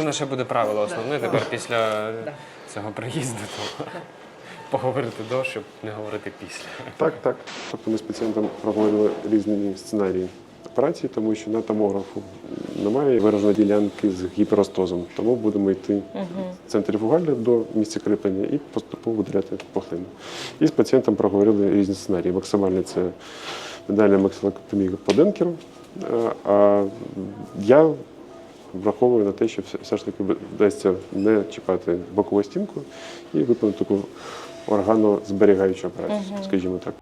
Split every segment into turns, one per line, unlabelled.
Це наше буде правило основне тепер після
Да.
цього приїзду. То поговорити до, щоб не говорити після.
Так, так. Тобто ми з пацієнтом проговорили різні сценарії операції, тому що на томографу немає вираженої ділянки з гіперостозом. Тому будемо йти центрифугально до місця кріплення і поступово видаляти пухлину. І з пацієнтом проговорили різні сценарії. Максимально це медальна максилоктомія по денкеру. Е, А я враховую на те, що все- ж таки вдасться не чіпати бокову стінку і виконати таку органозберігаючу операцію, скажімо так.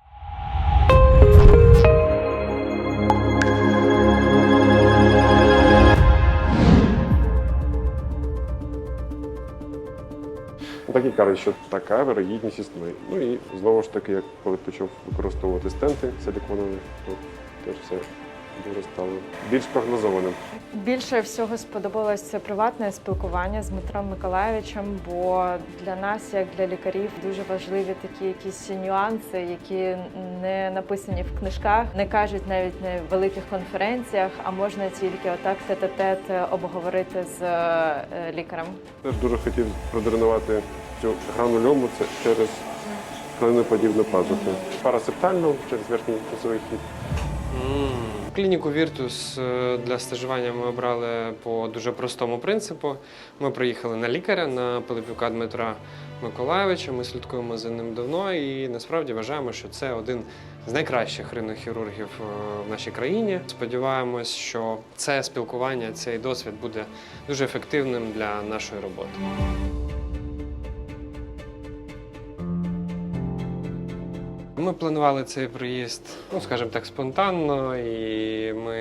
Так і кажуть, що така вирогідність існує. Ну і знову ж таки, як коли почав використовувати стенти силіконові, то теж все дуже стало більш прогнозованим.
Більше всього сподобалось це приватне спілкування з Дмитром Миколаєвичем, бо для нас, як для лікарів, дуже важливі такі якісь нюанси, які не написані в книжках, не кажуть навіть на великих конференціях, а можна тільки отак тет-а-тет обговорити з е, лікарем.
Теж дуже хотів продренувати цю гранульому це через клиноподібну пазуху. Парасептально через верхній носовий хід.
Клініку Віртус е, для стажування ми обрали по дуже простому принципу. Ми приїхали на лікаря на Пилипюка Дмитра Миколаєвича. Ми слідкуємо за ним давно і насправді вважаємо, що це один з найкращих ринохірургів е, в нашій країні. Сподіваємось, що це спілкування, цей досвід буде дуже ефективним для нашої роботи. Ми планували цей приїзд, ну скажімо так, спонтанно, і ми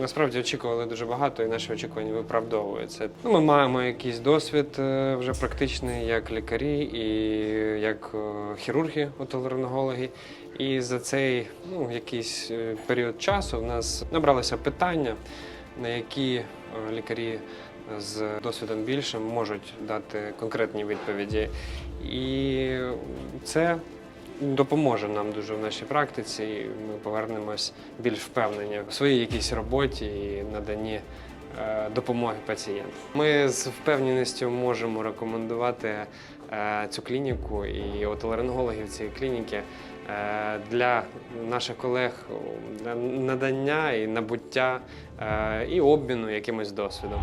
насправді очікували дуже багато, і наші очікування виправдовуються. Ну, ми маємо якийсь досвід е, вже практичний як лікарі і як е, хірурги, отоларингологи. І за цей ну, якийсь е, період часу в нас набралися питання, на які лікарі з досвідом більшим можуть дати конкретні відповіді. І це допоможе нам дуже в нашій практиці. і Ми повернемось більш впевнені в своїй якійсь роботі і наданні е, допомоги пацієнту. Ми з впевненістю можемо рекомендувати е, цю клініку і отоларингологів цієї клініки е, для наших колег надання і набуття і обміну якимось досвідом.